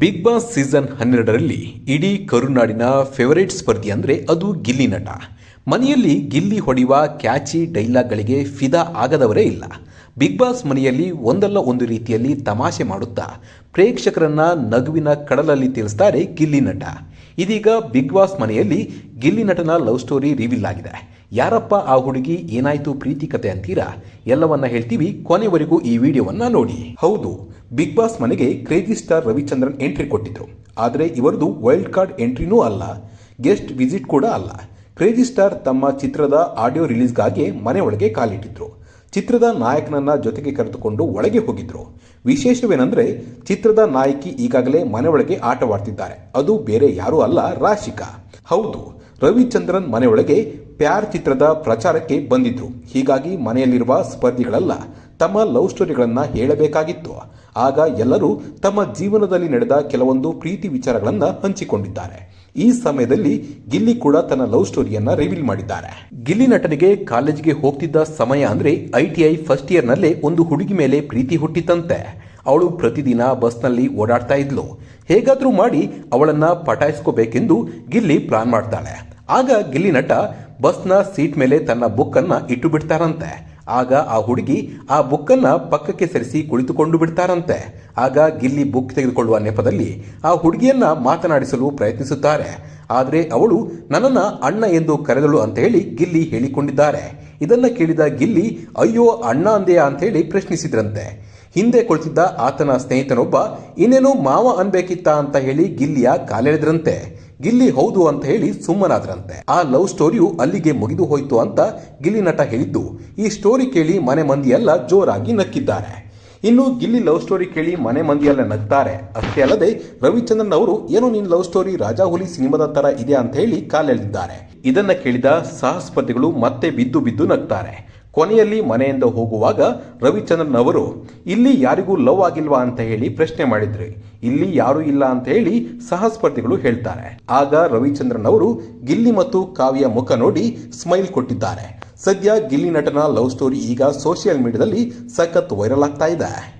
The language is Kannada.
ಬಿಗ್ ಬಾಸ್ ಸೀಸನ್ ಹನ್ನೆರಡರಲ್ಲಿ ಇಡೀ ಕರುನಾಡಿನ ಫೇವರೇಟ್ ಸ್ಪರ್ಧಿ ಅಂದರೆ ಅದು ಗಿಲ್ಲಿ ನಟ. ಮನೆಯಲ್ಲಿ ಗಿಲ್ಲಿ ಹೊಡೆಯುವ ಕ್ಯಾಚಿ ಡೈಲಾಗ್ಗಳಿಗೆ ಫಿದಾ ಆಗದವರೇ ಇಲ್ಲ. ಬಿಗ್ ಬಾಸ್ ಮನೆಯಲ್ಲಿ ಒಂದಲ್ಲ ಒಂದು ರೀತಿಯಲ್ಲಿ ತಮಾಷೆ ಮಾಡುತ್ತಾ ಪ್ರೇಕ್ಷಕರನ್ನ ನಗುವಿನ ಕಡಲಲ್ಲಿ ತಿಳಿಸ್ತಾರೆ ಗಿಲ್ಲಿ ನಟ. ಇದೀಗ ಬಿಗ್ ಬಾಸ್ ಮನೆಯಲ್ಲಿ ಗಿಲ್ಲಿ ನಟನ ಲವ್ ಸ್ಟೋರಿ ರಿವೀಲ್ ಆಗಿದೆ. ಯಾರಪ್ಪ ಆ ಹುಡುಗಿ? ಏನಾಯ್ತು ಪ್ರೀತಿ ಕತೆ ಅಂತೀರಾ? ಎಲ್ಲವನ್ನ ಹೇಳ್ತೀವಿ ಕೊನೆವರೆಗೂ ಈ ವಿಡಿಯೋವನ್ನ ನೋಡಿ. ಹೌದು, ಬಿಗ್ ಬಾಸ್ ಮನೆಗೆ ಕ್ರೇಜಿ ಸ್ಟಾರ್ ರವಿಚಂದ್ರನ್ ಎಂಟ್ರಿ ಕೊಟ್ಟಿದ್ರು. ಆದರೆ ಇವರದು ವೈಲ್ಡ್ ಕಾರ್ಡ್ ಎಂಟ್ರಿನೂ ಅಲ್ಲ, ಗೆಸ್ಟ್ ವಿಸಿಟ್ ಕೂಡ ಅಲ್ಲ. ಕ್ರೇಜಿ ಸ್ಟಾರ್ ತಮ್ಮ ಚಿತ್ರದ ಆಡಿಯೋ ರಿಲೀಸ್ಗಾಗಿ ಮನೆ ಒಳಗೆ ಕಾಲಿಟ್ಟಿದ್ರು. ಚಿತ್ರದ ನಾಯಕನನ್ನ ಜೊತೆಗೆ ಕರೆದುಕೊಂಡು ಒಳಗೆ ಹೋಗಿದ್ರು. ವಿಶೇಷವೇನೆಂದ್ರೆ, ಚಿತ್ರದ ನಾಯಕಿ ಈಗಾಗಲೇ ಮನೆಯೊಳಗೆ ಆಟವಾಡ್ತಿದ್ದಾರೆ. ಅದು ಬೇರೆ ಯಾರೂ ಅಲ್ಲ ರಾಶಿಕಾ. ಹೌದು, ರವಿಚಂದ್ರನ್ ಮನೆಯೊಳಗೆ ಪ್ಯಾರ್ ಚಿತ್ರದ ಪ್ರಚಾರಕ್ಕೆ ಬಂದಿದ್ರು. ಹೀಗಾಗಿ ಮನೆಯಲ್ಲಿರುವ ಸ್ಪರ್ಧಿಗಳೆಲ್ಲ, ತಮ್ಮ ಲವ್ ಸ್ಟೋರಿಗಳನ್ನು ಹೇಳಬೇಕಾಗಿತ್ತು. ಆಗ ಎಲ್ಲರೂ ತಮ್ಮ ಜೀವನದಲ್ಲಿ ನಡೆದ ಕೆಲವೊಂದು ಪ್ರೀತಿ ವಿಚಾರಗಳನ್ನು ಹಂಚಿಕೊಂಡಿದ್ದಾರೆ. ಈ ಸಮಯದಲ್ಲಿ ಗಿಲ್ಲಿ ಕೂಡ ತನ್ನ ಲವ್ ಸ್ಟೋರಿಯನ್ನ ರಿವೀಲ್ ಮಾಡಿದ್ದಾರೆ. ಗಿಲ್ಲಿ ನಟನಿಗೆ ಕಾಲೇಜಿಗೆ ಹೋಗ್ತಿದ್ದ ಸಮಯ ಅಂದ್ರೆ ಐ ಫಸ್ಟ್ ಇಯರ್ ಇಯರ್ನಲ್ಲೇ ಒಂದು ಹುಡುಗಿ ಮೇಲೆ ಪ್ರೀತಿ ಹುಟ್ಟಿತಂತೆ. ಅವಳು ಪ್ರತಿದಿನ ಬಸ್ನಲ್ಲಿ ಓಡಾಡ್ತಾ ಇದ್ಲು. ಹೇಗಾದ್ರೂ ಮಾಡಿ ಅವಳನ್ನ ಪಟಾಯಿಸ್ಕೋಬೇಕೆಂದು ಗಿಲ್ಲಿ ಪ್ಲಾನ್ ಮಾಡ್ತಾಳೆ. ಆಗ ಗಿಲ್ಲಿ ನಟ ಬಸ್ನ ಸೀಟ್ ಮೇಲೆ ತನ್ನ ಬುಕ್ಕನ್ನ ಇಟ್ಟು ಬಿಡ್ತಾರಂತೆ. ಆಗ ಆ ಹುಡುಗಿ ಆ ಬುಕ್ಕನ್ನ ಪಕ್ಕಕ್ಕೆ ಸರಿಸಿ ಕುಳಿತುಕೊಂಡು ಬಿಡ್ತಾರಂತೆ. ಆಗ ಗಿಲ್ಲಿ ಬುಕ್ ತೆಗೆದುಕೊಳ್ಳುವ ನೆಪದಲ್ಲಿ ಆ ಹುಡುಗಿಯನ್ನ ಮಾತನಾಡಿಸಲು ಪ್ರಯತ್ನಿಸುತ್ತಾರೆ. ಆದರೆ ಅವಳು ನನ್ನನ್ನ ಅಣ್ಣ ಎಂದು ಕರೆದಳು ಅಂತ ಹೇಳಿ ಗಿಲ್ಲಿ ಹೇಳಿಕೊಂಡಿದ್ದಾರೆ. ಇದನ್ನ ಕೇಳಿದ ಗಿಲ್ಲಿ, ಅಯ್ಯೋ, ಅಣ್ಣ ಅಂದೆಯಾ ಅಂತ ಹೇಳಿ ಪ್ರಶ್ನಿಸಿದ್ರಂತೆ. ಹಿಂದೆ ಕುಳಿತಿದ್ದ ಆತನ ಸ್ನೇಹಿತನೊಬ್ಬ, ಇನ್ನೇನು ಮಾವ ಅನ್ಬೇಕಿತ್ತ ಅಂತ ಹೇಳಿ ಗಿಲ್ಲಿಯ ಕಾಲೆಳೆದ್ರಂತೆ. ಗಿಲ್ಲಿ ಹೌದು ಅಂತ ಹೇಳಿ ಸುಮ್ಮನಾದ್ರಂತೆ. ಆ ಲವ್ ಸ್ಟೋರಿಯು ಅಲ್ಲಿಗೆ ಮುಗಿದು ಹೋಯ್ತು ಅಂತ ಗಿಲ್ಲಿ ನಟ ಹೇಳಿದ್ದು. ಈ ಸ್ಟೋರಿ ಕೇಳಿ ಮನೆ ಮಂದಿಯೆಲ್ಲ ಜೋರಾಗಿ ನಕ್ಕಿದ್ದಾರೆ. ಇನ್ನು ಗಿಲ್ಲಿ ಲವ್ ಸ್ಟೋರಿ ಕೇಳಿ ಮನೆ ಮಂದಿಯೆಲ್ಲ ನಗ್ತಾರೆ. ಅಷ್ಟೇ ಅಲ್ಲದೆ ರವಿಚಂದ್ರನ್ ಅವರು, ಏನು ನಿನ್ನ ಲವ್ ಸ್ಟೋರಿ ರಾಜಾ ಹುಲಿ ಸಿನಿಮಾದ ತರ ಇದೆ ಅಂತ ಹೇಳಿ ಕಾಲೆಳೆದಿದ್ದಾರೆ. ಇದನ್ನ ಕೇಳಿದ ಸಹಸ್ಪರ್ಧಿಗಳು ಮತ್ತೆ ಬಿದ್ದು ಬಿದ್ದು ನಗ್ತಾರೆ. ಕೊನೆಯಲ್ಲಿ ಮನೆಯಿಂದ ಹೋಗುವಾಗ ರವಿಚಂದ್ರನ್ ಅವರು, ಇಲ್ಲಿ ಯಾರಿಗೂ ಲವ್ ಆಗಿಲ್ವಾ ಅಂತ ಹೇಳಿ ಪ್ರಶ್ನೆ ಮಾಡಿದ್ರಿ. ಇಲ್ಲಿ ಯಾರೂ ಇಲ್ಲ ಅಂತ ಹೇಳಿ ಸಹಸ್ಪರ್ಧಿಗಳು ಹೇಳ್ತಾರೆ. ಆಗ ರವಿಚಂದ್ರನ್ ಅವರು ಗಿಲ್ಲಿ ಮತ್ತು ಕಾವ್ಯ ಮುಖ ನೋಡಿ ಸ್ಮೈಲ್ ಕೊಟ್ಟಿದ್ದಾರೆ. ಸದ್ಯ ಗಿಲ್ಲಿ ನಟನ ಲವ್ ಸ್ಟೋರಿ ಈಗ ಸೋಷಿಯಲ್ ಮೀಡಿಯಾದಲ್ಲಿ ಸಖತ್ ವೈರಲ್ ಆಗ್ತಾ ಇದೆ.